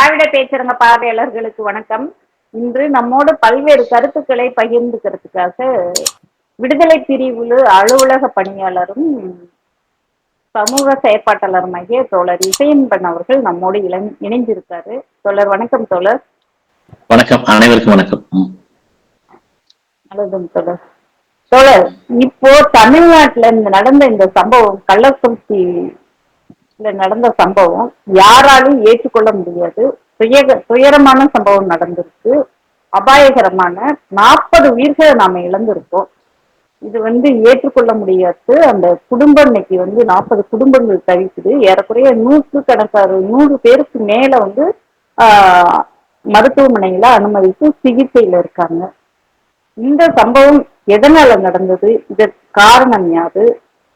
திராவிட பேச்சரங்க பார்வையாளர்களுக்கு வணக்கம். இன்று நம்மோடு பல்வேறு கருத்துக்களை பகிர்ந்துக்கிறதுக்காக விடுதலை பிரிவு அலுவலக பணியாளரும் சமூக செயற்பாட்டாளருமாகிய தோழர் இசையன்பன் அவர்கள் நம்மோடு இளம் இணைந்திருக்காரு. தோழர் வணக்கம் தோழர். வணக்கம். அனைவருக்கும் வணக்கம். நல்லதும் தோழர். தோழர் இப்போ தமிழ்நாட்டுல இந்த நடந்த இந்த சம்பவம் கள்ளக்குறிச்சியில நடந்த சம்பவம் யாராலும் ஏற்றுக்கொள்ள முடியாது. துய துயரமான சம்பவம் நடந்திருக்கு. அபாயகரமான நாற்பது உயிர்களை நாம இழந்திருக்கோம். இது வந்து ஏற்றுக்கொள்ள முடியாது. அந்த குடும்பம் இன்னைக்கு வந்து நாற்பது குடும்பங்கள் தவிக்குது. ஏறக்குறைய நூற்று கணக்காறு நூறு பேருக்கு மேல வந்து மருத்துவமனையில அனுமதித்து சிகிச்சையில இருக்காங்க. இந்த சம்பவம் எதனால நடந்தது? இதற்கு காரணம் யாது?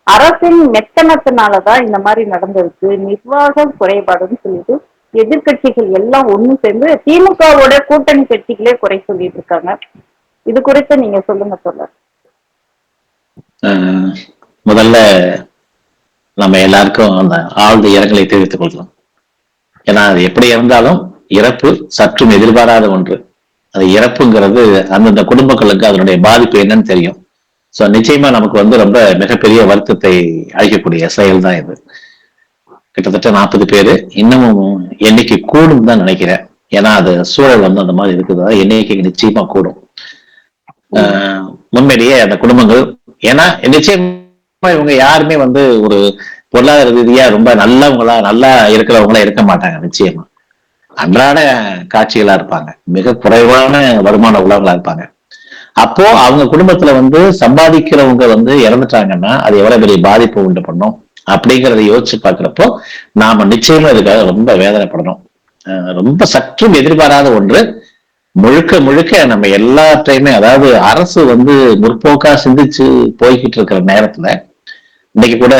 அரசின் மெத்தனத்தினாலதான் இந்த மாதிரி நடந்திருக்கு நிர்வாகம் குறைபாடுன்னு சொல்லிட்டு எதிர்க்கட்சிகள் எல்லாம் ஒண்ணு சேர்ந்து திமுகவோட கூட்டணி கட்சிகளே குறை சொல்லிட்டு இருக்காங்க. இது குறித்து நீங்க சொல்லுங்க சொல்ல முதல்ல நம்ம எல்லாருக்கும் அந்த ஆழ்ந்த இரங்கலை தெரிவித்துக் கொள்ளலாம் ஏன்னா அது எப்படி இருந்தாலும் இறப்பு சற்றும் எதிர்பாராத ஒன்று. அது இறப்புங்கிறது அந்தந்த குடும்பங்களுக்கு அதனுடைய பாதிப்பு என்னன்னு தெரியும். ஸோ நிச்சயமா நமக்கு வந்து ரொம்ப மிகப்பெரிய வருத்தத்தை அழிக்கக்கூடிய செயல் தான் இது. கிட்டத்தட்ட நாற்பது பேர் இன்னமும் எண்ணிக்கை கூடும் தான் நினைக்கிறேன். ஏன்னா அது சூழல் வந்து அந்த மாதிரி இருக்குது. எண்ணிக்கை நிச்சயமா கூடும். முன்னாடியே அந்த குடும்பங்கள் ஏன்னா நிச்சயமா இவங்க யாருமே வந்து ஒரு பொருளாதார ரீதியா ரொம்ப நல்லவங்களா நல்லா இருக்கிறவங்களா இருக்க மாட்டாங்க நிச்சயமா. அன்றாட காட்சிகளா இருப்பாங்க. மிக குறைவான வருமான உள்ளவங்களா இருப்பாங்க. அப்போ அவங்க குடும்பத்துல வந்து சம்பாதிக்கிறவங்க வந்து இறந்துட்டாங்கன்னா அது எவ்வளவு பெரிய பாதிப்பு உண்டு பண்ணும் அப்படிங்கறத யோசிச்சு பாக்குறப்போ நாம நிச்சயமா இதுக்காக ரொம்ப வேதனைப்படணும். ஆஹ் ரொம்ப சற்றும் எதிர்பாராத ஒன்று. முழுக்க முழுக்க நம்ம எல்லாத்தையுமே அதாவது அரசு வந்து முற்போக்கா சிந்திச்சு போய்கிட்டு இருக்கிற நேரத்துல இன்னைக்கு கூட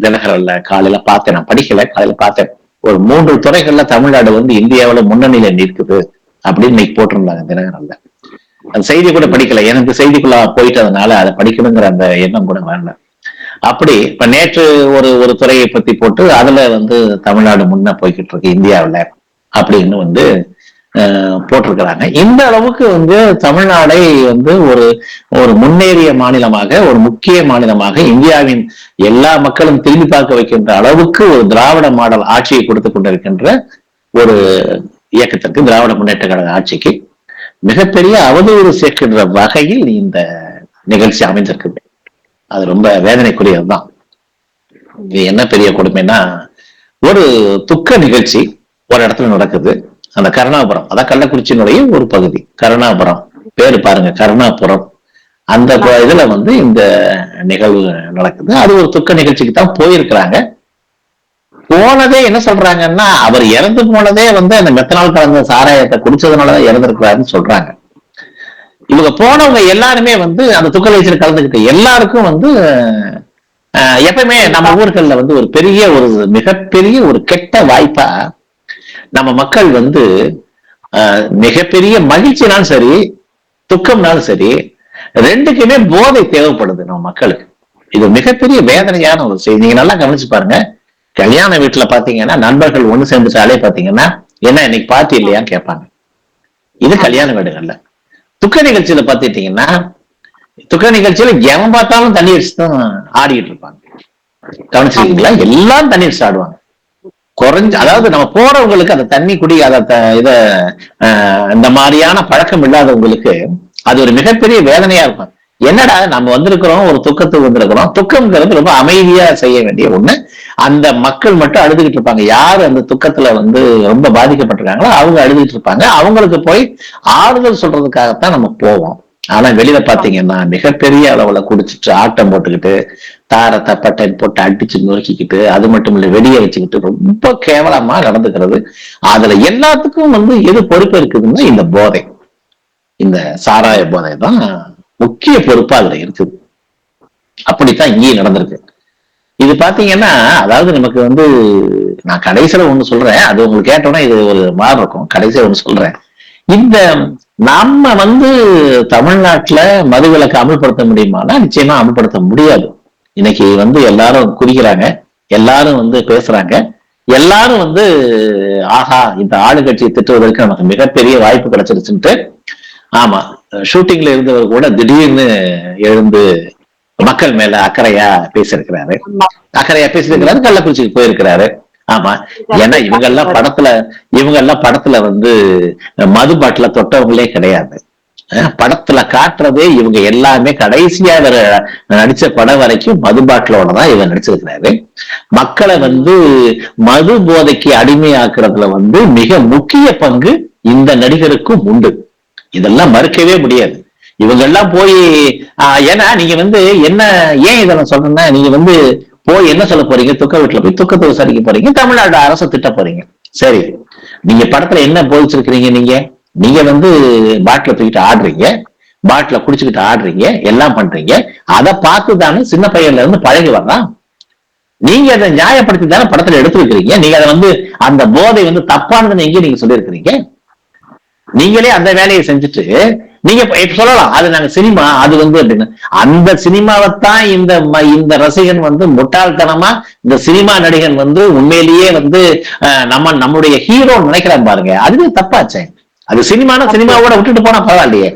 தினகரன்ல காலையில பார்த்தேன் நான் படிக்கல காலையில பார்த்தேன். ஒரு மூன்று துறைகள்ல தமிழ்நாடு வந்து இந்தியாவுல முன்னணியில நிற்குது அப்படின்னு இன்னைக்கு போட்டிருந்தாங்க தினகரன்ல. அந்த செய்தி கூட படிக்கல. எனக்கு செய்திக்குள்ள போயிட்டதுனால அதை படிக்கணுங்கிற அந்த எண்ணம் கூட வரல. அப்படி இப்ப நேற்று ஒரு ஒரு துறையை பத்தி போட்டு அதுல வந்து தமிழ்நாடு முன்ன போய்கிட்டு இருக்கு இந்தியாவுல அப்படின்னு வந்து போட்டிருக்கிறாங்க. இந்த அளவுக்கு வந்து தமிழ்நாடை வந்து ஒரு ஒரு முன்னேறிய மாநிலமாக ஒரு முக்கிய மாநிலமாக இந்தியாவின் எல்லா மக்களும் திரும்பி பார்க்க வைக்கின்ற அளவுக்கு ஒரு திராவிட மாடல் ஆட்சியை கொடுத்து கொண்டிருக்கின்ற ஒரு இயக்கத்திற்கு திராவிட முன்னேற்ற கழக ஆட்சிக்கு மிகப்பெரிய அவதூறு சேர்க்கின்ற வகையில் இந்த நிகழ்ச்சி அமைந்திருக்குது அது ரொம்ப வேதனைக்குரியதுதான். இது என்ன பெரிய கொடுமைன்னா ஒரு துக்க நிகழ்ச்சி ஒரு இடத்துல நடக்குது. அந்த கருணாபுரம் அதான் கள்ளக்குறிச்சியினுடைய ஒரு பகுதி. கருணாபுரம். பேரு பாருங்க கருணாபுரம். அந்த இதுல வந்து இந்த நிகழ்வு நடக்குது. அது ஒரு துக்க நிகழ்ச்சிக்கு தான் போயிருக்கிறாங்க. போனதே என்ன சொல்றாங்கன்னா அவர் இறந்து போனதே வந்து அந்த மெத்தனால் கலந்த சாராயத்தை குடிச்சதுனாலதான் இறந்துருக்கிறாருன்னு சொல்றாங்க. இவங்க போனவங்க எல்லாருமே வந்து அந்த துக்க நிகழ்ச்சியில் எல்லாருக்கும் வந்து அஹ், எப்பவுமே நம்ம ஊர்கள்ல வந்து ஒரு பெரிய ஒரு மிகப்பெரிய ஒரு கெட்ட வாய்ப்பா நம்ம மக்கள் வந்து மிகப்பெரிய மகிழ்ச்சினாலும் சரி துக்கம்னாலும் சரி ரெண்டுக்குமே போதை தேவைப்படுது நம்ம மக்களுக்கு. இது மிகப்பெரிய வேதனையான ஒரு செய்தி. நீங்க நல்லா கவனிச்சு பாருங்க. கல்யாண வீட்டுல பாத்தீங்கன்னா நண்பர்கள் ஒண்ணு சேர்ந்துட்டாலே பாத்தீங்கன்னா என்ன இன்னைக்கு பார்ட்டி இல்லையான்னு கேட்பாங்க. இது கல்யாண வீடுகள்ல. துக்க நிகழ்ச்சியில பாத்துட்டீங்கன்னா துக்க நிகழ்ச்சியில எவன் பார்த்தாலும் தண்ணி அடிச்சு தான் ஆடிட்டு இருப்பாங்க. கவனிச்சிருக்கீங்களா? எல்லாம் தண்ணி அடிச்சு ஆடுவாங்க. குறைஞ்ச அதாவது நம்ம போறவங்களுக்கு அந்த தண்ணி குடி அத த- இத இந்த மாதிரியான பழக்கம் இல்லாதவங்களுக்கு அது ஒரு மிகப்பெரிய வேதனையா இருக்கும். என்னடா நம்ம வந்திருக்கிறோம் ஒரு துக்கத்துக்கு வந்திருக்கிறோம். துக்கம்ங்கிறது ரொம்ப அமைதியா செய்ய வேண்டிய ஒண்ணு. அந்த மக்கள் மட்டும் அழுதுகிட்டு இருப்பாங்க. யார் அந்த துக்கத்துல வந்து ரொம்ப பாதிக்கப்பட்டிருக்காங்களோ அவங்க அழுதுகிட்டு இருப்பாங்க. அவங்களுக்கு போய் ஆறுதல் சொல்றதுக்காகத்தான் நம்ம போவோம். ஆனா வெளியில பாத்தீங்கன்னா மிகப்பெரிய அளவுல குடிச்சிட்டு ஆட்டம் போட்டுக்கிட்டு தார தப்பட்டை போட்டு அடிச்சு நொறுக்கிக்கிட்டு அது மட்டும் இல்ல வெடிய வச்சுக்கிட்டு ரொம்ப கேவலமா நடந்துக்கிறது. அதுல எல்லாத்துக்கும் வந்து எது பொறுப்பு இருக்குதுன்னா இந்த போதை. இந்த சாராய போதை தான் முக்கிய பொறுப்பா அதுல இருக்குது. அப்படித்தான் இங்கேயும் நடந்திருக்கு. இது பாத்தீங்கன்னா அதாவது நமக்கு வந்து நான் கடைசியில ஒண்ணு சொல்றேன். அது உங்களுக்கு கேட்டோன்னா இது ஒரு மாதிரி இருக்கும். கடைசியில ஒண்ணு சொல்றேன். இந்த நம்ம வந்து தமிழ்நாட்டுல மதுவிலக்கு அமல்படுத்த முடியுமானா நிச்சயமா அமல்படுத்த முடியாது. இன்னைக்கு வந்து எல்லாரும் குறிக்கிறாங்க எல்லாரும் வந்து பேசுறாங்க. எல்லாரும் வந்து ஆஹா இந்த ஆளுங்கட்சியை திட்டுவதற்கு நமக்கு மிகப்பெரிய வாய்ப்பு கிடைச்சிருச்சுன்ட்டு ஆமா ஷூட்டிங்ல இருந்தவர் கூட திடீர்னு எழுந்து மக்கள் மேல அக்கறையா பேசியிருக்கிறாரு. அக்கறையா பேசியிருக்கிறாரு கள்ளக்குறிச்சிக்கு போயிருக்கிறாரு. ஆமா. ஏன்னா இவங்க எல்லாம் படத்துல இவங்க எல்லாம் படத்துல வந்து மது பாட்டில தொட்டவங்களே கிடையாது. படத்துல காட்டுறதே இவங்க எல்லாமே கடைசியா இவர் நடிச்ச படம் வரைக்கும் மது பாட்டிலோட தான் இவர் நடிச்சிருக்கிறாரு. மக்களை வந்து மது போதைக்கு அடிமையாக்குறதுல வந்து மிக முக்கிய பங்கு இந்த நடிகருக்கும் உண்டு. இதெல்லாம் மறுக்கவே முடியாது. இவங்க எல்லாம் போய் ஏன்னா நீங்க வந்து என்ன ஏன் இதை நான் சொல்றேன்னா நீங்க வந்து போய் என்ன சொல்ல போறீங்க? துக்க வீட்டுல போய் துக்கத்தை விசாரிக்க போறீங்க தமிழ்நாடு அரசு திட்ட போறீங்க. சரி நீங்க படத்துல என்ன போதிச்சிருக்கிறீங்க நீங்க? நீங்க வந்து பாட்டில தூக்கிட்டு ஆடுறீங்க பாட்டில குடிச்சுக்கிட்டு ஆடுறீங்க எல்லாம் பண்றீங்க அதை பார்த்து தானே சின்ன பையன்ல இருந்து பழகி வரலாம் நீங்க அதை நியாயப்படுத்தி தானே படத்துல எடுத்துருக்கிறீங்க நீங்க அதை வந்து அந்த போதை வந்து தப்பானதுன்னு எங்க நீங்க சொல்லியிருக்கிறீங்க. நீங்களே அந்த வேலையை செஞ்சுட்டு நீங்க சொல்லலாம் அது நாங்க சினிமா அது வந்து அப்படின்னு. அந்த சினிமாவைத்தான் இந்த இந்த ரசிகன் வந்து முட்டாள்தனமா இந்த சினிமா நடிகன் வந்து உண்மையிலேயே வந்து நம்ம நம்முடைய ஹீரோ நினைக்கிறான் பாருங்க. அதுவே தப்பாச்சே. அது சினிமானா சினிமாவோட விட்டுட்டு போனா பரவாயில்லையே.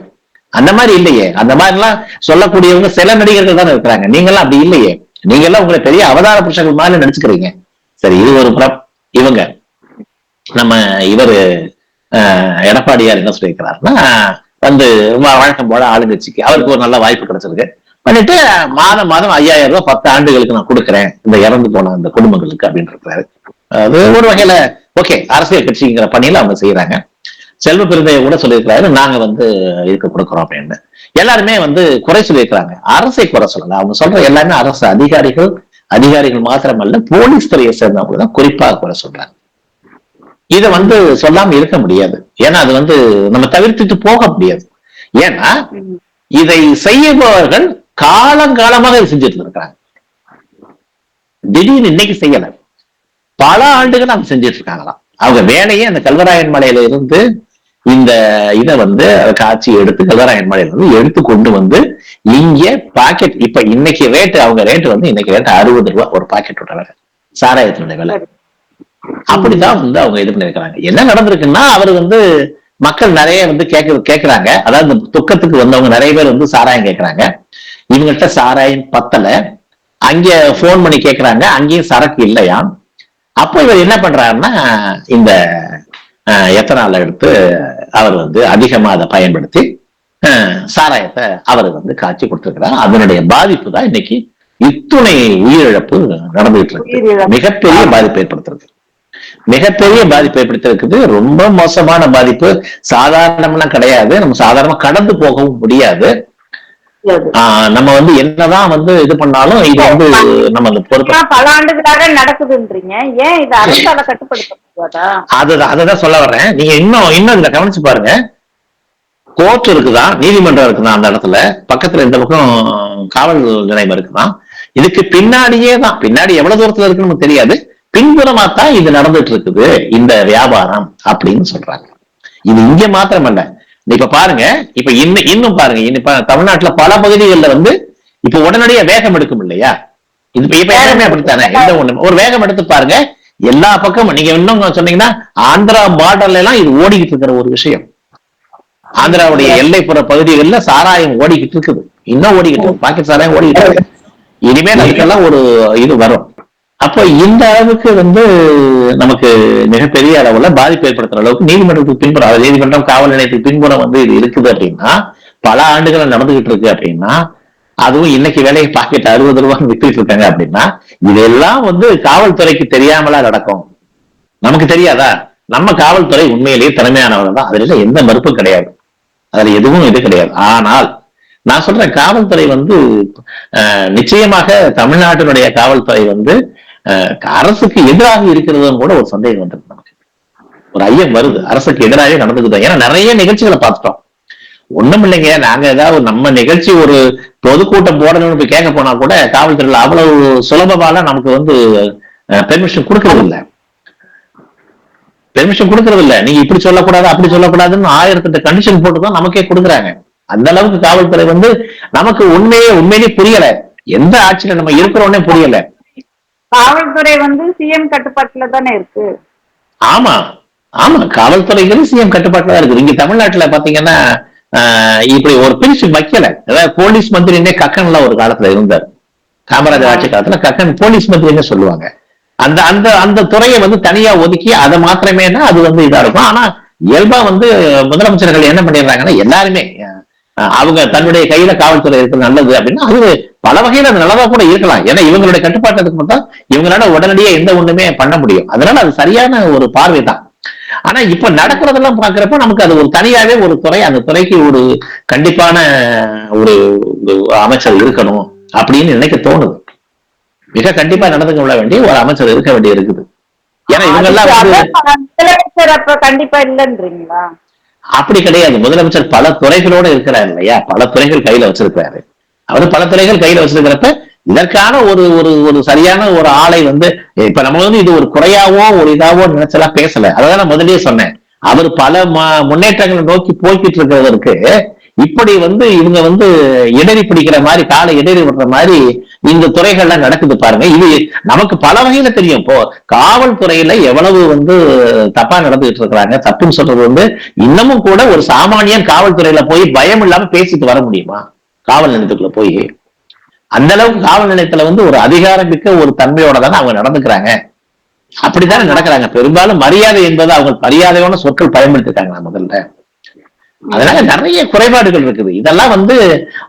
அந்த மாதிரி இல்லையே. அந்த மாதிரி எல்லாம் சொல்லக்கூடியவங்க சில நடிகர்கள் தானே இருக்கிறாங்க. நீங்கெல்லாம் அப்படி இல்லையே. நீங்க எல்லாம் உங்களை பெரிய அவதார புருஷர்கள் மாதிரி நடிச்சுக்கிறீங்க சரி இது ஒரு புறம். இவங்க. நம்ம இவரு எடப்பாடியார் என்ன சொல்லியிருக்கிறாருன்னா வந்து வழக்கம் போல ஆளுங்கட்சிக்கு அவருக்கு ஒரு நல்ல வாய்ப்பு கிடைச்சிருக்கு. பண்ணிட்டு மாதம் மாதம் ஐயாயிரம் ரூபாய் பத்து ஆண்டுகளுக்கு நான் கொடுக்குறேன். இந்த இறந்து போன அந்த குடும்பங்களுக்கு அப்படின்னு இருக்கிறாரு. அது ஒரு வகையில ஓகே அரசியல் கட்சிங்கிற பணியில அவங்க செய்யறாங்க செல்வ பெருந்தைய கூட சொல்லியிருக்கிறாரு. நாங்க வந்து இதுக்கு கொடுக்குறோம் அப்படின்னு. எல்லாருமே வந்து குறை சொல்லியிருக்கிறாங்க. அரசை குறை சொல்லல. அவங்க சொல்ற எல்லாமே அரசு அதிகாரிகள் அதிகாரிகள் மாத்திரமல்ல போலீஸ் துறையை சேர்ந்தவங்க தான் குறிப்பாக குறை சொல்றாங்க. இதை வந்து சொல்லாம இருக்க முடியாது. ஏன்னா அது வந்து நம்ம தவிர்த்துட்டு போக முடியாது. ஏன்னா. இதை செய்யுபவர்கள் காலங்காலமாக செஞ்சுட்டு இருக்காங்க திடீர்னு இன்னைக்கு செய்யல. பல ஆண்டுகள் அவங்க செஞ்சுட்டு இருக்காங்களாம். அவங்க வேலையே அந்த கல்வராயன் மலையில இருந்து இந்த இதை வந்து காட்சி எடுத்து கல்வராயன் மலையில இருந்து எடுத்து கொண்டு வந்து இங்க பாக்கெட் இப்ப இன்னைக்கு ரேட் அவங்க ரேட் வந்து இன்னைக்கு ரேட் அறுபது ரூபாய் ஒரு பாக்கெட்டோட விலை. சாராயத்தினுடைய விலை. அப்படிதான் வந்து அவங்க இது பண்ணிருக்காங்க என்ன நடந்திருக்குன்னா அவர் வந்து மக்கள் நிறைய வந்து கேட்க கேட்கறாங்க அதாவது இந்த துக்கத்துக்கு வந்தவங்க நிறைய பேர் வந்து சாராயம் கேட்கறாங்க இவங்ககிட்ட சாராயம் பத்தல. அங்க போன் பண்ணி கேட்கறாங்க அங்கேயும் சரக்கு இல்லையா? அப்போ இவர் என்ன பண்றாருன்னா இந்த எத்தனால் எடுத்து அவர் வந்து அதிகமா அதை பயன்படுத்தி சாராயத்தை அவர் வந்து காய்ச்சி கொடுத்திருக்கிறார். அதனுடைய பாதிப்பு தான் இன்னைக்கு இத்துணை உயிரிழப்பு நடந்துகிட்டு இருக்கு. மிகப்பெரிய பாதிப்பு ஏற்படுத்திருக்கு மிகப்பெரிய பாதிப்பு ஏற்படுத்திருக்குது ரொம்ப மோசமான பாதிப்பு சாதாரணம்லாம் கிடையாது. நம்ம சாதாரணமா கடந்து போகவும் முடியாது. நம்ம வந்து என்னதான் வந்து இது பண்ணாலும் இது வந்து நம்ம பல ஆண்டுகளாக நடக்குதுன்றீங்க. ஏன் இதை அரசால கட்டுப்படுத்த அதுதான் அதுதான் சொல்ல வர்றேன். நீங்க இன்னும் இன்னும் இதுல கவனிச்சு பாருங்க. கோர்ட் இருக்குதா? நீதிமன்றம் இருக்குதா அந்த இடத்துல? பக்கத்துல இந்த பக்கம் காவல் நிலையம் இருக்குதா? இதுக்கு பின்னாடியே தான். பின்னாடி எவ்வளவு தூரத்துல இருக்குன்னு நமக்கு தெரியாது. பின்புறமா தான் இது நடந்துட்டு இருக்குது இந்த வியாபாரம் அப்படின்னு சொல்றாங்க. இது இங்க மாத்திரமல்ல. இப்ப பாருங்க இப்ப இன்னும் இன்னும் பாருங்க இப்ப தமிழ்நாட்டுல பல பகுதிகளில் வந்து இப்ப உடனடியா வேகம் எடுக்கும் இல்லையா? இது இப்ப- எல்லாமே அப்படித்தானே? எந்த ஒண்ணு ஒரு வேகம் எடுத்து பாருங்க எல்லா பக்கமும் நீங்க இன்னும் சொன்னீங்கன்னா ஆந்திரா பார்டர்ல எல்லாம் இது ஓடிக்கிட்டு இருக்கிற ஒரு விஷயம். ஆந்திராவுடைய எல்லைப்புற பகுதிகளில் சாராயம் ஓடிக்கிட்டு இருக்குது. இன்னும் ஓடிக்கிட்டு இருக்கு. பாக்கெட் சாராயம் ஓடிக்கிட்டு இருக்கு. இனிமேல் அதுக்கெல்லாம் ஒரு இது வரும். அப்போ இந்த அளவுக்கு வந்து நமக்கு மிகப்பெரிய அளவுல பாதிப்பு ஏற்படுத்துற அளவுக்கு நீதிமன்றத்துக்கு பின்புறம் அதாவது நீதிமன்றம் காவல் நிலையத்துக்கு பின்புறம் வந்து இது இருக்குது அப்படின்னா பல ஆண்டுகள் நடந்துகிட்டு இருக்கு அப்படின்னா அதுவும் இன்னைக்கு வேலையை பாக்கெட் அறுபது ரூபாய் வித்துட்டு இருக்காங்க அப்படின்னா இதெல்லாம் வந்து காவல்துறைக்கு தெரியாமலா நடக்கும். நமக்கு தெரியாதா? நம்ம காவல்துறை உண்மையிலேயே திறமையானவங்க தான். அதுல எந்த மறுப்பும் கிடையாது. அதுல எதுவும் இது கிடையாது. ஆனால் நான் சொல்றேன் காவல்துறை வந்து நிச்சயமாக தமிழ்நாட்டினுடைய காவல்துறை வந்து அரசுக்கு எதிராக இருக்கிறதுன்னு கூட ஒரு சந்தேகம் வந்திருக்கு நமக்கு. ஒரு ஐயம் வருது. அரசுக்கு எதிராகவே நடந்துக்குது ஏன்னா நிறைய நிகழ்ச்சிகளை பார்த்துட்டோம். ஒண்ணும் இல்லைங்க நாங்க ஏதாவது நம்ம நிகழ்ச்சி ஒரு பொதுக்கூட்டம் போடணும்னு போய் கேட்க போனா கூட காவல்துறையில அவ்வளவு சுலபமாலாம் நமக்கு வந்து பெர்மிஷன் கொடுக்கறது இல்ல பெர்மிஷன் கொடுக்கறது இல்ல நீங்க இப்படி சொல்லக்கூடாது அப்படி சொல்லக்கூடாதுன்னு ஆயிரத்தெட்டு கண்டிஷன் போட்டு தான் நமக்கே கொடுக்குறாங்க. அந்த அளவுக்கு காவல்துறை வந்து நமக்கு உண்மையே உண்மையிலேயே புரியல. எந்த ஆட்சியில நம்ம இருக்கிறோன்னே புரியல. காவல்துறை வந்து சிஎம் கட்டுப்பாட்டுல தானே இருக்கு. ஆமா. ஆமா காவல்துறைங்கிறது சிஎம் கட்டுப்பாட்டுல தான் இருக்குது. இங்க தமிழ்நாட்டுல பாத்தீங்கன்னா இப்படி ஒரு பிரிச்சு வைக்கல. அதாவது போலீஸ் மந்திரினே கக்கன்ல ஒரு காலத்துல இருந்தார். காமராஜர் ஆட்சி காலத்துல கக்கன் போலீஸ் மந்திரின்னு சொல்லுவாங்க. அந்த அந்த அந்த துறையை வந்து தனியா ஒதுக்கி அதை மாத்திரமேனா அது வந்து இதா இருக்கும். ஆனா இயல்பா வந்து முதலமைச்சர்கள் என்ன பண்ணிடுறாங்கன்னா எல்லாருமே அவங்க தன்னுடைய கையில காவல்துறை இருக்கு நல்லது அப்படின்னா அது பல வகையில நல்லதா கூட இருக்கலாம். ஏன்னா இவங்களுடைய கட்டுப்பாட்டுக்கு மட்டும் இவங்களால உடனடியா எந்த ஒண்ணுமே பண்ண முடியும். அதனால அது சரியான ஒரு பார்வை தான். ஆனா இப்ப நடக்கிறதெல்லாம் பாக்குறப்ப நமக்கு அது ஒரு தனியாவே ஒரு துறை அந்த துறைக்கு ஒரு கண்டிப்பான ஒரு அமைச்சர் இருக்கணும் அப்படின்னு நினைக்க தோணுது. மிக கண்டிப்பா நடந்து கொள்ள வேண்டிய ஒரு அமைச்சர் இருக்க வேண்டிய இருக்குது ஏன்னா முதலமைச்சர் அப்ப கண்டிப்பா இல்லைன்றீங்களா? அப்படி கிடையாது. முதலமைச்சர் பல துறைகளோட இருக்கிறார் இல்லையா? பல துறைகள் கையில வச்சிருக்கிறாரு. அவர் பல துறைகள் கையில வச்சிருக்கிறப்ப இதற்கான ஒரு ஒரு ஒரு சரியான ஒரு ஆளை வந்து இப்ப நம்ம வந்து இது ஒரு குறையாவோ ஒரு இதாவோ நினைச்செல்லாம் பேசல. அதான் நான் முதல்லயே சொன்னேன். அவர் பல ம- முன்னேற்றங்களை நோக்கி போய்கிட்டு இருக்கிறதற்கு இப்படி வந்து இவங்க வந்து இடறி பிடிக்கிற மாதிரி காலை இடறி விடுற மாதிரி இந்த துறைகள்லாம் நடக்குது பாருங்க. இது நமக்கு பல வகையில தெரியும். இப்போ காவல்துறையில எவ்வளவு வந்து தப்பா நடந்துகிட்டு இருக்கிறாங்க. தப்புன்னு சொல்றது வந்து இன்னமும் கூட ஒரு சாமானியன் காவல்துறையில போய் பயம் இல்லாம பேசிட்டு வர முடியுமா? காவல் நிலையத்துக்குள்ள போய். அந்த அளவுக்கு காவல் நிலையத்துல வந்து ஒரு அதிகாரம் மிக்க ஒரு தன்மையோட தானே அவங்க நடந்துக்கிறாங்க. அப்படித்தானே நடக்கிறாங்க. பெரும்பாலும் மரியாதை என்பது அவங்க மரியாதையோட சொற்கள் பயன்படுத்திருக்காங்க முதல்ல? அதனால நிறைய குறைபாடுகள் இருக்குது. இதெல்லாம் வந்து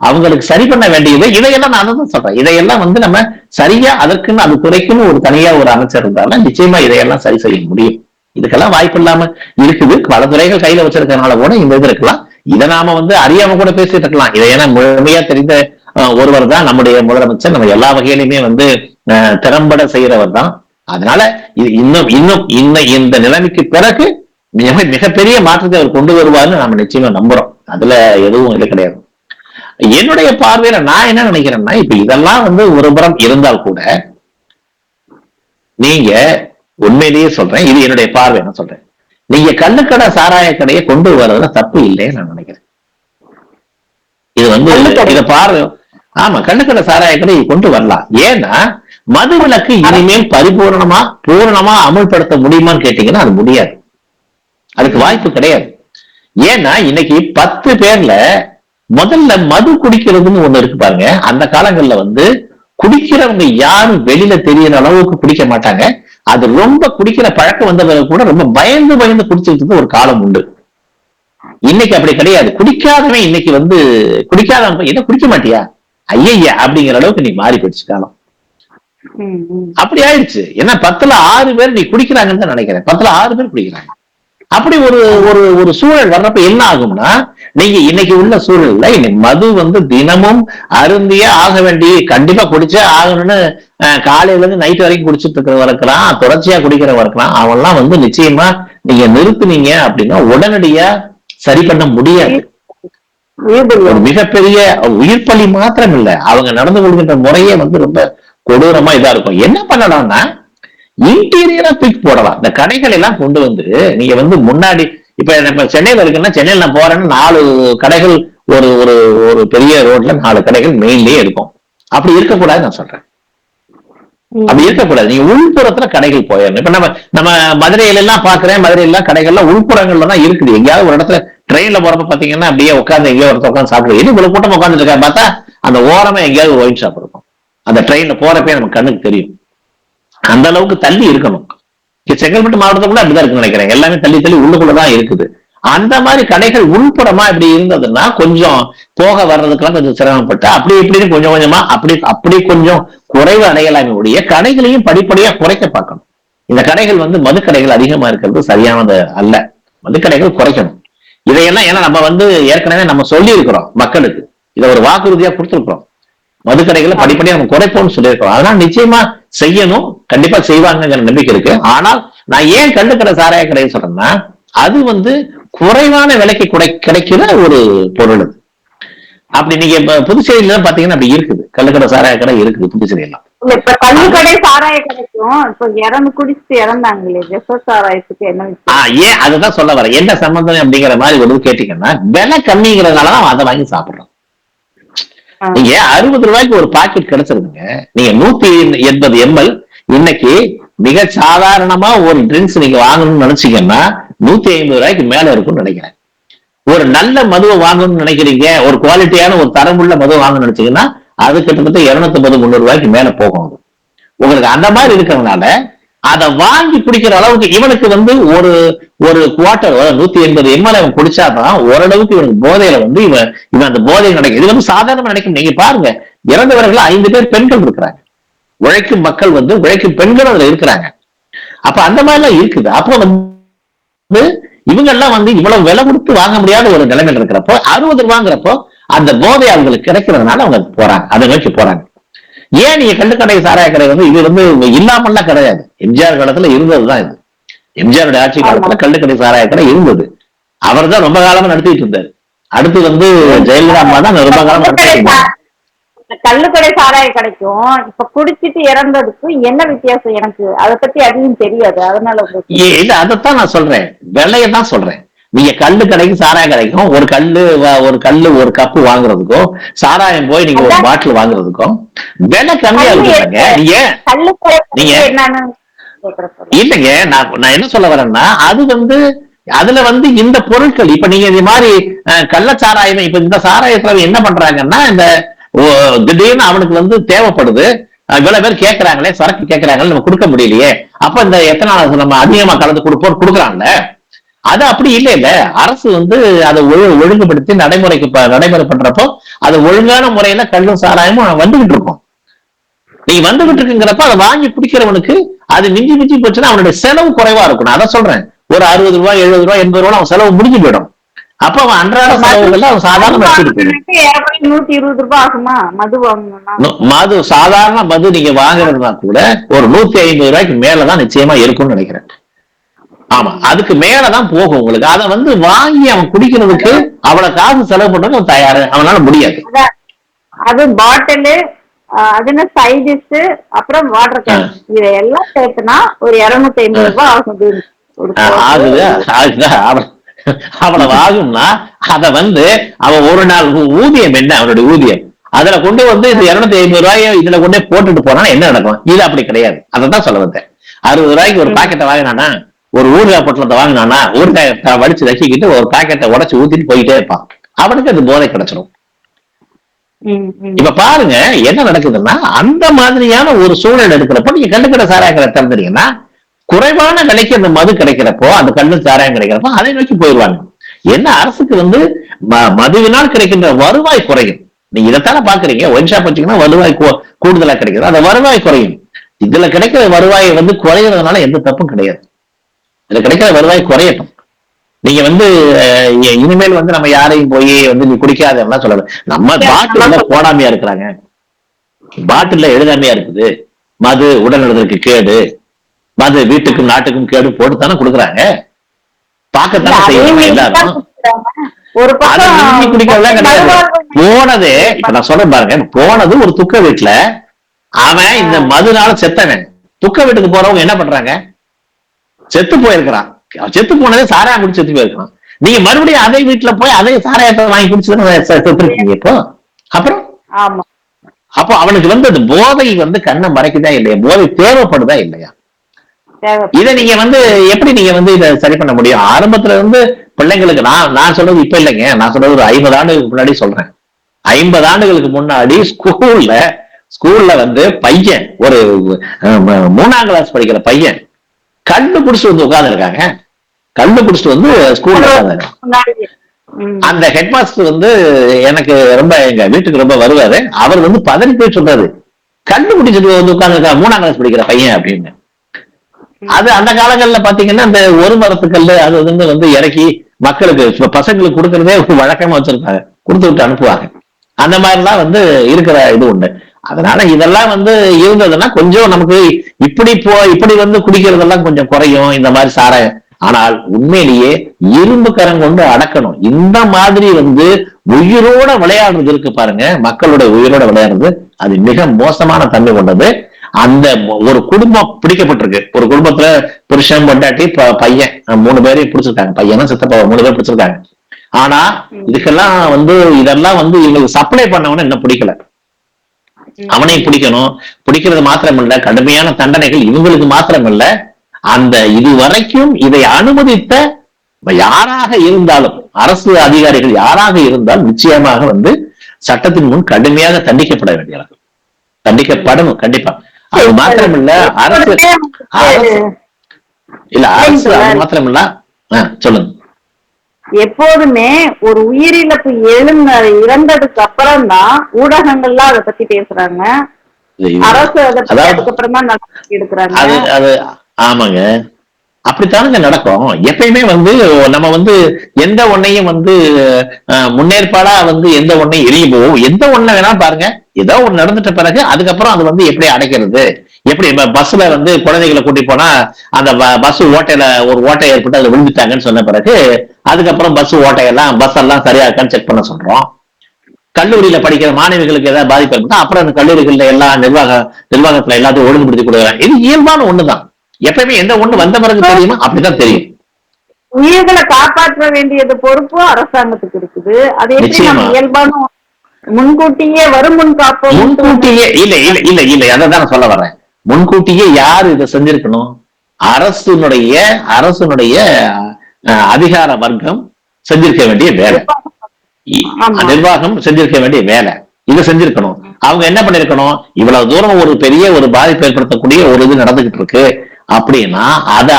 அவங்களுக்கு சரி பண்ண வேண்டியது. இதையெல்லாம் நான் தான் சொல்றேன். இதையெல்லாம் வந்து நம்ம சரியா அதற்குன்னு அது துறைக்குன்னு ஒரு தனியா ஒரு அமைச்சர் இருந்தாலும் நிச்சயமா இதையெல்லாம் சரி செய்ய முடியும். இதுக்கெல்லாம் வாய்ப்பு இல்லாம இருக்குது. பல துறைகள் கையில வச்சிருக்கனால கூட இந்த இது இருக்கலாம். இதை நாம வந்து அறியாம கூட பேசிட்டு இருக்கலாம். இதை ஏன்னா முழுமையா தெரிந்த ஒருவர் தான் நம்முடைய முதலமைச்சர். நம்ம எல்லா வகையிலுமே வந்து அஹ், திறம்பட செய்யறவர் தான். அதனால இது இன்னும் இன்னும் இன்னும் இந்த நிலைமைக்கு பிறகு மிகப்பெரிய மாற்றத்தை அவர் கொண்டு வருவார்னு நாம நிச்சயமா நம்புறோம். அதுல எதுவும் இது கிடையாது. என்னுடைய பார்வையில நான் என்ன நினைக்கிறேன்னா இப்ப இதெல்லாம் வந்து ஒரு புறம் இருந்தால் கூட நீங்க உண்மையிலேயே சொல்றேன் இது என்னுடைய பார்வை நான் சொல்றேன். நீங்க கள்ளுக்கடை சாராய கடையை கொண்டு வர்றதுல தப்பு இல்லைன்னு நான் நினைக்கிறேன். இது வந்து. இத பார்வை ஆமா கள்ளுக்கடை சாராய கடை கொண்டு வரலாம். ஏன்னா மது விலக்கு இனிமேல் பரிபூரணமா பூரணமா அமல்படுத்த முடியுமான்னு கேட்டீங்கன்னா அது முடியாது. அதுக்கு வாய்ப்பு கிடையாது. ஏன்னா இன்னைக்கு பத்து பேர்ல முதல்ல மது குடிக்கிறதுன்னு ஒண்ணு இருக்கு பாருங்க. அந்த காலங்கள்ல வந்து குடிக்கிறவங்க யாரும் வெளியில தெரியற அளவுக்கு குடிக்க மாட்டாங்க. அது ரொம்ப குடிக்கிற பழக்கம் வந்தவங்க கூட ரொம்ப பயந்து பயந்து குடிச்சிட்டு இருந்த ஒரு காலம் உண்டு. இன்னைக்கு அப்படி கிடையாது. குடிக்காதவன் இன்னைக்கு வந்து குடிக்காதவன் என்ன குடிக்க மாட்டியா? ஐயய்யா அப்படிங்கிற அளவுக்கு நீ மாறி போயிடுச்சு காலம். அப்படி ஆயிடுச்சு. ஏன்னா பத்துல ஆறு பேர் நீ குடிக்கிறாங்கன்னு தான் நினைக்கிறேன். பத்துல ஆறு பேர் குடிக்கிறாங்க. அப்படி ஒரு ஒரு ஒரு சூழல் வர்றப்ப என்ன ஆகும்னா நீங்க இன்னைக்கு உள்ள சூழல்ல இன்னைக்கு மது வந்து தினமும் அருந்தியே ஆக வேண்டிய கண்டிப்பா குடிச்சே ஆகணும்னு காலையில இருந்து நைட் வரைக்கும் குடிச்சிட்டு இருக்கிறவன் இருக்கிறான் தொடர்ச்சியா குடிக்கிறவன் இருக்கிறான் அவன்லாம் வந்து நிச்சயமா நீங்க நிறுத்துனீங்க அப்படின்னா உடனடியா சரி பண்ண முடியாது. ஒரு. மிகப்பெரிய உயிர் பலி மாத்திரம் இல்ல அவங்க நடந்து கொள்கின்ற முறையே வந்து ரொம்ப கொடூரமா இதா இருக்கும். என்ன பண்ணலாம்னா இன்டீரியரா பிக் போடலாம். இந்த கடைகள் எல்லாம் கொண்டு வந்து நீங்க வந்து முன்னாடி இப்ப நம்ம சென்னையில இருக்குன்னா சென்னையில நான் போறேன்னா நாலு கடைகள் ஒரு ஒரு ஒரு பெரிய ரோட்ல நாலு கடைகள் மெயின்லயே இருக்கும். அப்படி இருக்கக்கூடாது நான் சொல்றேன். அப்படி இருக்கக்கூடாது. நீங்க உள்புறத்துல கடைகள் போயிடணும். இப்ப நம்ம நம்ம மதுரையில எல்லாம் பாக்குறேன் மதுரையில எல்லாம் கடைகள்லாம் உள்புறங்கள்ல தான் இருக்குது. எங்கேயாவது ஒரு இடத்துல ட்ரெயின்ல போறப்ப பாத்தீங்கன்னா அப்படியே உட்காந்து எங்கேயோ ஒருத்தர் உட்காந்து சாப்பிடுவோம் இது இவ்வளவு கூட்டம் உட்காந்துட்டு இருக்கா பார்த்தா அந்த ஓரமா எங்கேயாவது ஒயின் ஷாப் இருக்கும். அந்த ட்ரெயின்ல போறப்பே நம்ம கண்ணுக்கு தெரியும். அந்த அளவுக்கு தள்ளி இருக்கணும். செங்கல்பட்டு செங்கல்பட்டு மாவட்டத்துக்குள்ள அப்படிதான் இருக்குன்னு நினைக்கிறேன். எல்லாமே தள்ளி தள்ளி உள்ளுக்குள்ளதான் இருக்குது. அந்த மாதிரி கடைகள் உள்புறமா இப்படி இருந்ததுன்னா கொஞ்சம் போக வர்றதுக்கெல்லாம் கொஞ்சம் சிரமப்பட்டு அப்படி இப்படின்னு கொஞ்சம் கொஞ்சமா அப்படி அப்படி கொஞ்சம் குறைவு அடையலாமே உடைய கடைகளையும் படிப்படியா குறைக்க பார்க்கணும். இந்த கடைகள் வந்து மதுக்கடைகள் அதிகமா இருக்கிறது சரியானது அல்ல. மதுக்கடைகள் குறைக்கணும். இதையெல்லாம் ஏன்னா நம்ம வந்து ஏற்கனவே நம்ம சொல்லி இருக்கிறோம் மக்களுக்கு. இதை ஒரு வாக்குறுதியா கொடுத்துருக்கிறோம். மதுக்கடைகளை படிப்படியா நம்ம குறைப்போம்னு சொல்லியிருக்கிறோம். அதனால நிச்சயமா செய்யணும் கண்டிப்பா செய்வாங்கங்கிற நம்பிக்கை இருக்கு. ஆனால் நான் ஏன் கள்ளுக்கடை சாராய கடையை சொல்றேன்னா அது வந்து குறைவான விலைக்கு குடை கிடைக்கிற ஒரு பொருள் அது. அப்படி நீங்க இப்ப புதுச்சேரியில பாத்தீங்கன்னா அப்படி இருக்குது. கள்ளுக்கடை சாராய கடை இருக்குது புதுச்சேரியில இப்ப கள்ளுக்கடை சாராய கடைக்கும் இப்ப இறந்து குடிச்சிட்டு இறந்தாங்களே ஜெச சாராயத்துக்கு என்ன ஆஹ் ஏன்? அதுதான் சொல்ல வரேன். என்ன சம்பந்தம் அப்படிங்கிற மாதிரி ஒரு கேட்டீங்கன்னா விலை கம்மிங்கிறதுனாலதான் அதை வாங்கி சாப்பிடுறோம். நீங்க அறுபது ரூபாய்க்கு ஒரு பாக்கெட் கிடைச்சிருதுங்க நீங்க நூத்தி எண்பது எம்எல் இன்னைக்கு மிக சாதாரணமா ஒரு ட்ரிங்க்ஸ் நீங்க வாங்கணும்னு நினைச்சீங்கன்னா நூத்தி ஐம்பது ரூபாய்க்கு மேல இருக்கும்னு நினைக்கிறேன். ஒரு நல்ல மதுவை வாங்கணும்னு நினைக்கிறீங்க ஒரு குவாலிட்டியான ஒரு தரமுள்ள மதுவை வாங்கணும்னு நினைச்சீங்கன்னா அது கிட்டத்தட்ட இருநூத்தி ஐம்பது முந்நூறு ரூபாய்க்கு மேல போகும் உங்களுக்கு அந்த மாதிரி இருக்கிறதுனால அதை வாங்கி பிடிக்கிற அளவுக்கு இவனுக்கு வந்து ஒரு ஒரு குவார்ட்டர் நூத்தி எண்பது எம்எல் அவன் குடிச்சாதான் ஓரளவுக்கு இவனுக்கு போதையில வந்து இவன் இவன் அந்த போதை நடக்கும் இது வந்து சாதாரணமா நினைக்கும். நீங்க பாருங்க இறந்தவர்கள் ஐந்து பேர் பெண்கள் இருக்கிறாங்க. உழைக்கும் மக்கள் வந்து உழைக்கும் பெண்கள் அதுல இருக்கிறாங்க. அப்ப அந்த மாதிரி எல்லாம் இருக்குது. அப்போ வந்து இவங்க எல்லாம் வந்து இவ்வளவு விலை கொடுத்து வாங்க முடியாத ஒரு நிலைமையில் இருக்கிறப்போ அறுபது ரூபாங்கிறப்போ அந்த போதை அவங்களுக்கு கிடைக்கிறதுனால அவங்க போறாங்க. அதை நோக்கி போறாங்க. ஏன் நீங்க கள்ளுக்கடை சாராய கடை வந்து இது வந்து இல்லாமல்லாம் கிடையாது. எம்ஜிஆர் காலத்துல இருந்ததுதான் இது. எம்ஜிஆருடைய ஆட்சி காலத்துல கள்ளுக்கடை சாராய கடை இருந்தது. அவர் தான் ரொம்ப காலமா நடத்திட்டு இருந்தாரு. அடுத்து வந்து ஜெயலலிதா அம்மா தான் ரொம்ப காலம் நடத்திட்டு இருந்தாங்க கள்ளுக்கடை சாராய கிடைக்கும் இப்ப குடிச்சிட்டு இறந்ததுக்கு என்ன வித்தியாசம் எனக்கு? அதை பத்தி அதிகம் தெரியாது. அதனால இல்ல அதைத்தான் நான் சொல்றேன். விலையை தான் சொல்றேன். நீங்க கல்லு கடைக்கு சாராயம் கிடைக்கும் ஒரு கல்லு ஒரு கல்லு ஒரு கப்பு வாங்குறதுக்கும் சாராயம் போய் நீங்க ஒரு. பாட்டில் வாங்குறதுக்கும் விலை கம்மியா இருக்குங்க நீங்க நீங்க-. இல்லைங்க நான் நான் என்ன சொல்ல வரேன்னா அது வந்து அதுல வந்து இந்த பொருட்கள் இப்ப நீங்க இந்த மாதிரி கள்ளச்சாராயமே இப்ப இந்த சாராயத்துல என்ன பண்றாங்கன்னா இந்த திடீர்னு அவனுக்கு வந்து தேவைப்படுது இவ்வளவு பேர் கேக்குறாங்களே சரக்கு கேக்குறாங்களே நம்ம கொடுக்க முடியலையே அப்ப இந்த எத்தனை நம்ம அதிகமா கலந்து கொடுப்போம் கொடுக்குறாங்கல்ல அது அப்படி இல்லை இல்ல அரசு வந்து அதை ஒழு- ஒழுங்குபடுத்தி நடைமுறைக்கு நடைமுறை பண்றப்போ அது ஒழுங்கான முறையில கல்லும் சாராயமும் வந்துகிட்டு இருக்கும். நீ வந்துகிட்டு இருக்குங்கிறப்ப அதை வாங்கி குடிக்கிறவனுக்கு அது மிஞ்சி மிஞ்சி போச்சுன்னா அவனுடைய செலவு குறைவா இருக்கும் நான் அதான் சொல்றேன். ஒரு அறுபது ரூபாய் எழுபது ரூபாய் எண்பது ரூபாய் அவன் செலவு முடிஞ்சு போயிடும். அப்ப அவன் அன்றாட செலவுகள்ல அவன் சாதாரண நூத்தி இருபது ரூபாய் ஆகுமா? மது மது சாதாரண மது நீங்க வாங்குறதுனா கூட ஒரு நூத்தி ஐம்பது ரூபாய்க்கு மேலதான் நிச்சயமா இருக்கும்னு நினைக்கிறேன். ஆமா அதுக்கு மேலதான் போகும் உங்களுக்கு. அதை வந்து வாங்கி அவன் குடிக்கிறதுக்கு அவ்வளவு காசு செலவு பண்றதுக்கு தயாரு. அவனால முடியாது. அது பாட்டிலு அது என்ன சைடிஷ் அப்புறம் வாட்டர் கேன் இதையெல்லாம் சேர்த்துனா ஒரு இருநூத்தி ஐம்பது ரூபாய் ஆஹ் ஆகுது. அதுதான் அவ்வளவு ஆகும்னா அத வந்து அவன் ஒரு நாள் ஊதியம் என்ன? அவனுடைய ஊதியம். அதுல கொண்டு வந்து இந்த இருநூத்தி ஐம்பது ரூபாயை இதுல கொண்டே போட்டுட்டு போனா என்ன நடக்கும்? இது அப்படி கிடையாது. அதான் சொல்ல வந்தேன். அறுபது ரூபாய்க்கு ஒரு பாக்கெட்டை வாங்கினானா ஒரு ஊறுகாய் பொட்டலத்தை வாங்கினானா ஊறுகாய் வடிச்சு வச்சுக்கிட்டு ஒரு பாக்கெட்டை உடைச்சு ஊத்திட்டு போயிட்டே இருப்பான். அவனுக்கு அது போதை கிடைச்சிடும். இப்ப பாருங்க என்ன நடக்குதுன்னா அந்த மாதிரியான ஒரு சூழல் இருக்கிறப்போ நீங்க கள்ளுக்கடை சாராயங்களை திறந்துட்டீங்கன்னா குறைவான விலைக்கு அந்த மது கிடைக்கிறப்போ அந்த கல்லு சாராயம் கிடைக்கிறப்போ அதை நோக்கி போயிடுவாங்க. என்ன அரசுக்கு வந்து மதுவினால் கிடைக்கின்ற வருவாய் குறையும். நீங்க இதைத்தானே பாக்குறீங்க? ஒயின் ஷாப் வச்சீங்கன்னா வருவாய் கூடுதலா கிடைக்குது. அந்த வருவாய் குறையும். இதுல கிடைக்கிற வருவாய் வந்து குறையறதுனால எந்த தப்பும் கிடையாது. இதுல கிடைக்கிற வருவாய் குறையட்டும். நீங்க வந்து இனிமேல் வந்து நம்ம யாரையும் போய் வந்து நீ குடிக்காதெல்லாம் சொல்லல. நம்ம பாட்டில போடாமையா இருக்கிறாங்க. பாட்டில்ல எழுதாமையா இருக்குது. மது உடல் நலத்திற்கு கேடு. மது வீட்டுக்கும் நாட்டுக்கும் கேடு போட்டு தானே கொடுக்குறாங்க. பார்க்கத்தானே செய்யணும் எல்லாரும் குடிக்கலாம் கிடையாது. போனது இப்ப நான் சொல்றேன் பாருங்க போனது ஒரு துக்க வீட்டுல அவன் இந்த மதுனால செத்தவன். துக்க வீட்டுக்கு போறவங்க என்ன பண்றாங்க? செத்து போயிருக்கிறான். செத்து போனதே சாராயம் குடிச்சு செத்து போயிருக்கான் நீங்க மறுபடியும் அதே வீட்டுல போய் அதே சாராயத்தை வாங்கி குடிச்சு செத்துருக்கீங்க இப்போ? அப்புறம்? ஆமா. அப்போ அவனுக்கு வந்து அந்த போதை வந்து கண்ணை மறைக்குதா இல்லையா? போதை தேவைப்படுதா இல்லையா? இதை நீங்க வந்து எப்படி நீங்க வந்து இதை சரி பண்ண முடியும்? ஆரம்பத்துல இருந்து பிள்ளைங்களுக்கு நான் நான் சொல்றது இப்ப இல்லைங்க. நான் சொல்றது ஒரு ஐம்பது ஆண்டுகளுக்கு முன்னாடி சொல்றேன். ஐம்பது ஆண்டுகளுக்கு முன்னாடி ஸ்கூல்ல ஸ்கூல்ல வந்து பையன் ஒரு மூணாம் கிளாஸ் படிக்கிற பையன் கண்ணு குடிச்சிட்டு வந்து உட்கார்ந்து இருக்காங்க கண்ணு குடிச்சிட்டு வந்து ஸ்கூல்ல உட்கார்ந்து முன்னாடி. ம். அந்த ஹெட் மாஸ்டர் வந்து எனக்கு ரொம்ப எங்க வீட்டுக்கு ரொம்ப வருவாரு. அவர் வந்து பதறி போய் சொல்றாரு கண்ணு குடிச்சிட்டு வந்து உட்கார்ந்து மூணாம் கிளாஸ் படிக்கிற பையன் அப்படின்னு. அது அந்த காலங்கள்ல பாத்தீங்கன்னா இந்த ஒரு மரத்துக்கல்லு அது வந்து வந்து இறக்கி மக்களுக்கு பசங்களுக்கு கொடுக்கறதே ஒரு வழக்கமா வச்சிருக்காங்க கொடுத்து விட்டு அனுப்புவாங்க. அந்த மாதிரிலாம் வந்து இருக்கிற இது உண்டு. அதனால இதெல்லாம் வந்து இருந்ததுன்னா கொஞ்சம் நமக்கு இப்படி போ இப்படி வந்து குடிக்கிறதெல்லாம் கொஞ்சம் குறையும் இந்த மாதிரி சாராயம். ஆனால் உண்மையிலேயே இரும்பு கரம் கொண்டு அடக்கணும். இந்த மாதிரி வந்து உயிரோட விளையாடுறது இருக்கு பாருங்க. மக்களோட உயிரோட விளையாடுறது. அது மிக மோசமான தன்மை கொண்டது. அந்த ஒரு குடும்பம் பிடிக்கப்பட்டிருக்கு. ஒரு குடும்பத்துல புருஷன் பொண்டாட்டி பையன் மூணு பேரையும் பிடிச்சிருக்காங்க. பையனும் சித்தப்பா மூணு பேர் பிடிச்சிருக்காங்க. ஆனா இதுக்கெல்லாம் வந்து இதெல்லாம் வந்து இவங்களுக்கு சப்ளை பண்ணவன இன்னும் பிடிக்கல. அவனையும் பிடிக்கணும். பிடிக்கிறது மாத்திரமல்ல கடுமையான தண்டனைகள் இவங்களுக்கு மாத்திரமல்ல. அந்த இது வரைக்கும் இதை அனுமதித்த யாராக இருந்தாலும் அரசு அதிகாரிகள் யாராக இருந்தாலும் நிச்சயமாக வந்து சட்டத்தின் முன் கடுமையாக தண்டிக்கப்பட வேண்டியவர்கள் தண்டிக்கப்படணும் கண்டிப்பா. அது மாத்திரமில்ல அரசு அரசு இல்ல அரசு அது மாத்திரமில்ல. சொல்லுங்க. எப்போதுமே ஒரு உயிரிழப்பு எழுந்த இறந்ததுக்கு அப்புறம் தான் ஊடகங்கள்லாம் அதை பத்தி பேசுறாங்க. அரசு அதை அதுக்கப்புறமா எடுக்கிறாங்க. ஆமாங்க. அப்படித்தானுங்க நடக்கும். எப்பயுமே வந்து நம்ம வந்து எந்த ஒன்னையும் வந்து முன்னேற்பாடா வந்து எந்த ஒன்னையும் எரிய போவோம் எந்த ஒண்ண வேணா பாருங்க. ஏதோ ஒண்ணு நடந்துட்ட பிறகு அதுக்கப்புறம் அது வந்து எப்படி அடைக்கிறது? எப்படி பஸ்ல வந்து குழந்தைகளை கூட்டி போனா அந்த பஸ் ஓட்டையில ஒரு ஓட்டை ஏற்பட்டு அதுல விழுந்துட்டாங்கன்னு சொன்ன பிறகு அதுக்கப்புறம் பஸ் ஓட்டையெல்லாம் பஸ் எல்லாம் சரியா இருக்கான்னு செக் பண்ண சொல்றோம். கல்லூரியில படிக்கிற மாணவிகளுக்கு ஏதாவது பாதிப்பு ஏற்பட்டா அப்புறம் அந்த கல்லூரிகள்ல எல்லா நிர்வாக நிர்வாகத்துல எல்லாத்தையும் ஒழுங்குபடுத்தி கொடுக்குறாங்க. இது இயல்பான ஒண்ணுதான். எப்பயுமே எந்த ஒண்ணு வந்த பிறகு தெரியுமா? அப்படிதான் தெரியும். உயிர்களை காப்பாற்ற வேண்டியது பொறுப்பு அரசாங்கத்துக்கு இருக்குது. அது எப்படி. நம்ம இயல்பான முன்கூட்டியே வரும் முன் காப்போம். முன்கூட்டியே இல்ல இல்ல இல்ல இல்ல அதை தான் நான் சொல்ல வர்றேன். முன்கூட்டியே யார் இதை செஞ்சிருக்கணும்? அரசுனுடைய அரசுனுடைய அதிகார வர்க்கம் செஞ்சிருக்க வேண்டிய வேலை. நிர்வாகம் செஞ்சிருக்க வேண்டிய வேலை. இதை செஞ்சிருக்கணும். அவங்க என்ன பண்ணிருக்கணும்? இவ்வளவு தூரம் ஒரு பெரிய ஒரு பாதிப்பு ஏற்படுத்தக்கூடிய ஒரு இது நடந்துகிட்டு இருக்கு. அப்படின்னா அத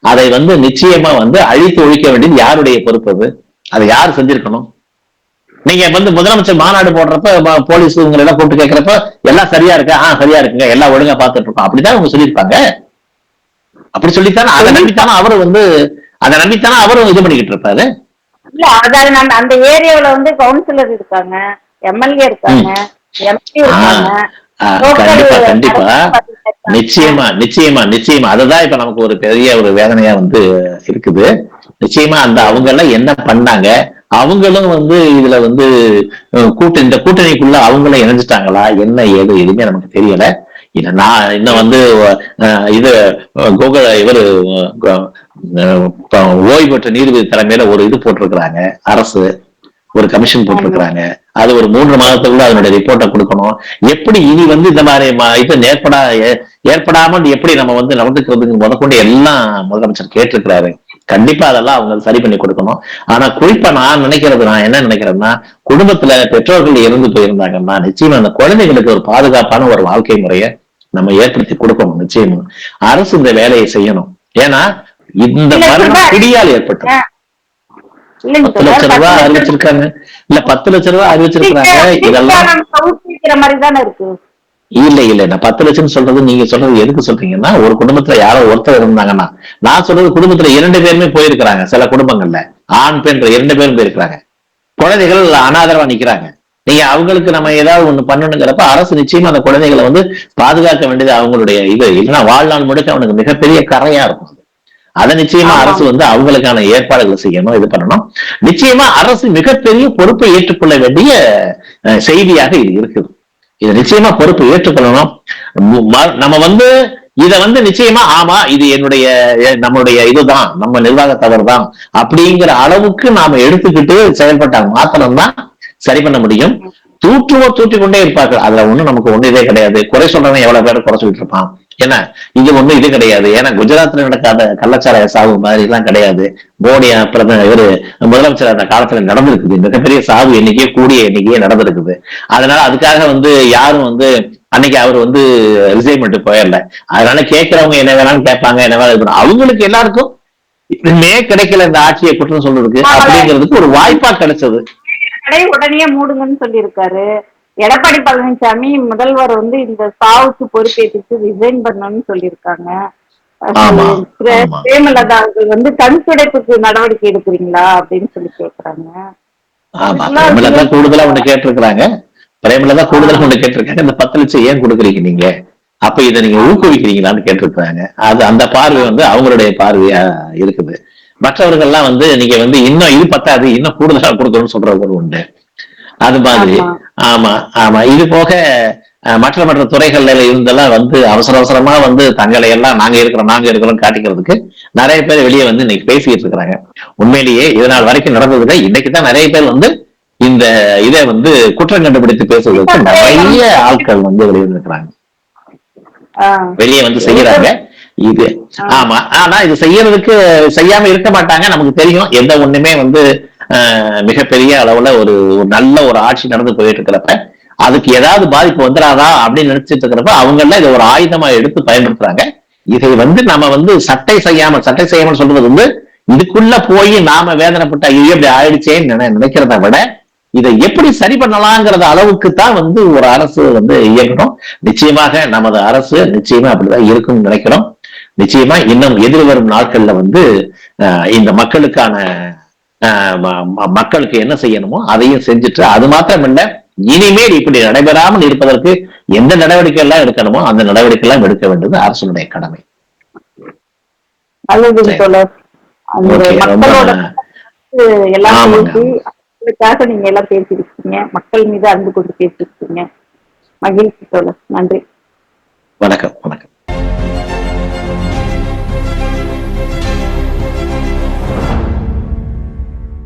அதை வந்து நிச்சயமா வந்து அழித்து ஒழிக்க வேண்டியது யாருடைய பொறுப்பு அது? அதை யார் செஞ்சிருக்கணும்? நீங்க வந்து முதலமைச்சர் மாநாடு போடுறப்ப போலீஸ் இவங்க எல்லாம் கூப்பிட்டு கேட்கறப்ப எல்லாம் சரியா இருக்கா? ஆஹ் சரியா இருக்குங்க. எல்லாம் ஒழுங்கா பார்த்துட்டு இருக்கோம். அப்படிதான் அவங்க சொல்லியிருப்பாங்க. அப்படி சொல்லித்தானே அதை நம்பித்தானே அவரு வந்து அதை நம்பித்தானே அவரும் இது பண்ணிக்கிட்டு இருப்பாரு? இல்ல அதாவது நம்ம அந்த ஏரியாவுல வந்து கவுன்சிலர் இருக்காங்க எம்எல்ஏ இருக்காங்க எம்பி இருக்காங்க. கண்டிப்பா கண்டிப்பா. நிச்சயமா நிச்சயமா நிச்சயமா. அதுதான் இப்ப நமக்கு ஒரு பெரிய ஒரு வேதனையா வந்து இருக்குது. நிச்சயமா அந்த அவங்க எல்லாம் என்ன பண்ணாங்க? அவங்களும் வந்து இதுல வந்து கூட்ட இந்த கூட்டணிக்குள்ள அவங்களும் இணைஞ்சிட்டாங்களா? என்ன ஏது? எதுவுமே நமக்கு தெரியல. நான் இன்னும் வந்து இது கோகுல இவரு ஓய்வு பெற்ற நீதிபதி தலைமையில ஒரு இது போட்டிருக்கிறாங்க. அரசு ஒரு கமிஷன் போட்டிருக்கிறாங்க. அது ஒரு மூன்று மாதத்துக்குள்ள அதனுடைய ரிப்போர்ட்டை கொடுக்கணும். எப்படி இனி வந்து இந்த மாதிரி இது ஏற்படா ஏற்படாமல் எப்படி நம்ம வந்து நடந்துக்கிறதுக்கு முதற்கொண்டு எல்லாம் முதலமைச்சர் கேட்டிருக்கிறாரு. கண்டிப்பா அதெல்லாம் அவங்க சரி பண்ணி கொடுக்கணும். ஆனா குறிப்பா நான் நினைக்கிறது நான் என்ன நினைக்கிறேன்னா குடும்பத்துல பெற்றோர்கள் இறந்து போயிருந்தாங்கன்னா நிச்சயமா அந்த குழந்தைகளுக்கு ஒரு பாதுகாப்பான ஒரு வாழ்க்கை முறையை நம்ம ஏற்படுத்தி கொடுக்கணும் நிச்சயமா. அரசு இந்த வேலையை செய்யணும். ஏன்னா இந்த மரணம் குடியால் ஏற்பட்டது. பத்து லட்ச ரூபாய் அறிவிச்சிருக்காங்க. இல்ல பத்து லட்ச ரூபாய் அறிவிச்சிருக்காங்க இதெல்லாம் இல்ல இல்ல. நான் பத்து லட்சம் சொல்றது நீங்க சொல்றது எதுக்கு சொல்றீங்கன்னா ஒரு குடும்பத்துல யாரோ ஒருத்தர் இருந்தாங்கன்னா நான் சொல்றது குடும்பத்துல இரண்டு பேருமே போயிருக்கிறாங்க சில குடும்பங்கள்ல. ஆண் பெண் இரண்டு பேரும் போயிருக்கிறாங்க. குழந்தைகள் அனாதரவா நிக்கிறாங்க. நீங்க அவங்களுக்கு நம்ம ஏதாவது ஒண்ணு பண்ணணுங்கிறப்ப அரசு நிச்சயமா அந்த குழந்தைகளை வந்து பாதுகாக்க வேண்டியது அவங்களுடைய இது. இல்லைன்னா வாழ்நாள் முழுக்க அவனுக்கு மிகப்பெரிய கரையா இருக்கும். அது. நிச்சயமா. அரசு வந்து அவங்களுக்கான ஏற்பாடுகளை செய்யணும் இது பண்ணணும். நிச்சயமா அரசு மிகப்பெரிய பொறுப்பை ஏற்றுக்கொள்ள வேண்டிய செய்தியாக இது இருக்குது. இது நிச்சயமா பொறுப்பு ஏற்றுக்கொள்ளணும். நம்ம வந்து இத வந்து நிச்சயமா ஆமா இது என்னுடைய நம்மளுடைய இதுதான் நம்ம நிர்வாக தவறு தான் அப்படிங்கிற அளவுக்கு நாம எடுத்துக்கிட்டு செயல்பட்டாங்க மாத்திரம்தான் சரி பண்ண முடியும். தூற்றுவோ தூற்றி கொண்டே இருப்பார்கள். அதுல ஒண்ணும் நமக்கு ஒண்ணு இதே கிடையாது. குறை சொல்றவன் எவ்வளவு பேர் குறை சொல்லிட்டு இருப்பான். என்ன இது ஒண்ணு இது கிடையாது. ஏன்னா குஜராத்ல நடக்காத கள்ளச்சாராய சாவு மாதிரி எல்லாம் கிடையாது. மோடி பிரதம இவரு முதலமைச்சர் அந்த காலத்துல நடந்திருக்குது. மிகப்பெரிய சாவு எண்ணிக்கையே கூடிய எண்ணிக்கையே நடந்திருக்குது. அதனால அதுக்காக வந்து யாரும் வந்து அன்னைக்கு அவர் வந்து ரிசைன்மெண்ட் போயிடல. அதனால கேட்கறவங்க என்ன வேணாலும் கேட்பாங்க என்ன வேணாலும். அவங்களுக்கு எல்லாருக்கும் இன்னுமே கிடைக்கல இந்த ஆட்சியை குற்றம் சொல்றதுக்கு அப்படிங்கிறதுக்கு ஒரு வாய்ப்பா கிடைச்சது. கடை உடனே மூடுங்கன்னு சொல்லியிருக்காரு. எடப்பாடி பழனிசாமி முதல்வர் வந்து இந்த சாவுக்கு பொறுப்பேற்றுட்டு ரிசைன் பண்ணணும்னு சொல்லியிருக்காங்க. பிரேமலதா அவர்கள் வந்து கண் துடைப்புக்கு நடவடிக்கை எடுக்கிறீங்களா அப்படின்னு சொல்லி கேக்குறாங்க. ஆமா பிரேமலதா கூடுதலா ஒண்ணு கேட்டிருக்கிறாங்க. பிரேமலதா கூடுதலா ஒண்ணு கேட்டிருக்காங்க. இந்த பத்து லட்சம் ஏன் கொடுக்குறீங்க நீங்க? அப்ப இதை நீங்க ஊக்குவிக்கிறீங்களான்னு கேட்டிருக்காங்க அது அந்த பார்வை வந்து அவங்களுடைய பார்வையா இருக்குது. மற்றவர்கள்லாம் வந்து நீங்க வந்து இன்னும் இது பத்தாது இன்னும் கூடுதலா கொடுக்கணும்னு சொல்றவங்க உண்டு. அது மாதிரி. ஆமா. ஆமா இது போக மற்ற மற்ற துறைகள்ல இருந்தெல்லாம் வந்து அவசர அவசரமா வந்து தங்களை எல்லாம் நாங்க இருக்கிறோம் நாங்க இருக்கிறோம் காட்டிக்கிறதுக்கு நிறைய பேர் வெளியே வந்து இன்னைக்கு பேசிட்டு இருக்கிறாங்க. உண்மையிலேயே இது நாள் வரைக்கும் நடந்ததுல இன்னைக்கு தான் நிறைய பேர் வந்து இந்த இதை வந்து குற்றம் கண்டுபிடித்து பேசுவதற்கு நிறைய ஆட்கள் வந்து வெளியிருக்கிறாங்க ஆஹ் வெளியே வந்து செய்யறாங்க இது. ஆமா. ஆனா இது செய்யறதுக்கு செய்யாம இருக்க மாட்டாங்க. நமக்கு தெரியும். எந்த ஒண்ணுமே வந்து மிகப்பெரிய அளவுல ஒரு நல்ல ஒரு ஆட்சி நடந்து போயிட்டு இருக்கிறப்ப அதுக்கு ஏதாவது பாதிப்பு வந்துடாதா அப்படின்னு நினைச்சிட்டு இருக்கிறப்ப அவங்க எல்லாம் இதை ஒரு ஆயுதமா எடுத்து பயன்படுத்துறாங்க. இதை வந்து நம்ம வந்து சட்டை செய்யாம சட்டை செய்யாமல் சொல்றது வந்து இதுக்குள்ள போய் நாம வேதனைப்பட்ட ஐயோ இப்படி ஆயிடுச்சேன்னு நினை- நினைக்கிறத விட இதை எப்படி சரி பண்ணலாங்கிறத அளவுக்கு தான் வந்து ஒரு அரசு வந்து இயங்கணும். நிச்சயமாக நமது அரசு நிச்சயமா அப்படிதான் இருக்கும்னு நினைக்கிறோம். நிச்சயமா இன்னும் எதிர்வரும் நாட்கள்ல வந்து இந்த மக்களுக்கான மக்களுக்கு என்ன செய்யணுமோ அதையும் செஞ்சுட்டு அது மாத்திரமல்ல இனிமேல் இப்படி நடைபெறாமல் இருப்பதற்கு எந்த நடவடிக்கை எல்லாம் எடுக்கணுமோ அந்த நடவடிக்கை எல்லாம் எடுக்க வேண்டியது அரசுடைய கடமை. நீங்க எல்லாம் பேசியிருக்கீங்க. மக்கள் மீது அன்பு கொண்டு பேசியிருக்கீங்க. மகிழ்ச்சி தோழர். நன்றி.